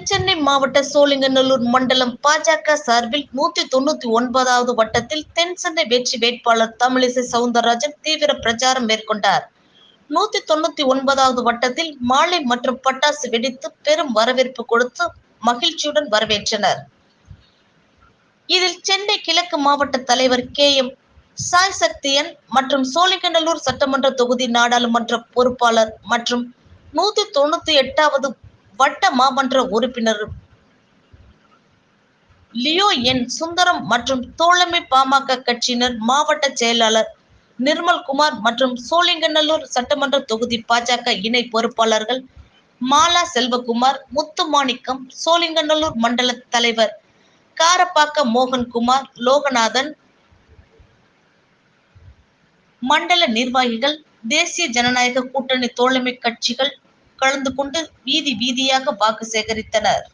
தென்சென்னை மாவட்ட சோழிங்கநல்லூர் மண்டலம் பாஜக சார்பில் நூத்தி தொண்ணூத்தி ஒன்பதாவது வட்டத்தில் தென்சென்னை வெற்றி வேட்பாளர் தமிழிசை சவுந்தரராஜன் தீவிர பிரச்சாரம் மேற்கொண்டார். நூத்தி தொண்ணூத்தி ஒன்பதாவது வட்டத்தில் மாலை மற்றும் பட்டாசு வெடித்து பெரும் வரவேற்பு கொடுத்து மகிழ்ச்சியுடன் வரவேற்றனர். இதில் சென்னை கிழக்கு மாவட்ட தலைவர் கே எம் சாய் சக்தியன் மற்றும் சோழிங்கநல்லூர் சட்டமன்ற தொகுதி நாடாளுமன்ற பொறுப்பாளர் மற்றும் நூத்தி தொண்ணூத்தி எட்டாவது வட்ட மாமன்ற உறுப்பினர். லியோ என் சுந்தரம் மற்றும் தோழமை பாமக கட்சியினர் மாவட்ட செயலாளர் நிர்மல்குமார் மற்றும் சோழிங்கநல்லூர் சட்டமன்ற தொகுதி பாஜக இணை பொறுப்பாளர்கள் மாலா செல்வகுமார் முத்துமாணிக்கம் சோழிங்கநல்லூர் மண்டல தலைவர் காரப்பாக்க மோகன்குமார் லோகநாதன் மண்டல நிர்வாகிகள் தேசிய ஜனநாயக கூட்டணி தோழமை கட்சிகள் கலந்து கொண்டு வீதி வீதியாக வாக்கு சேகரித்தனர்.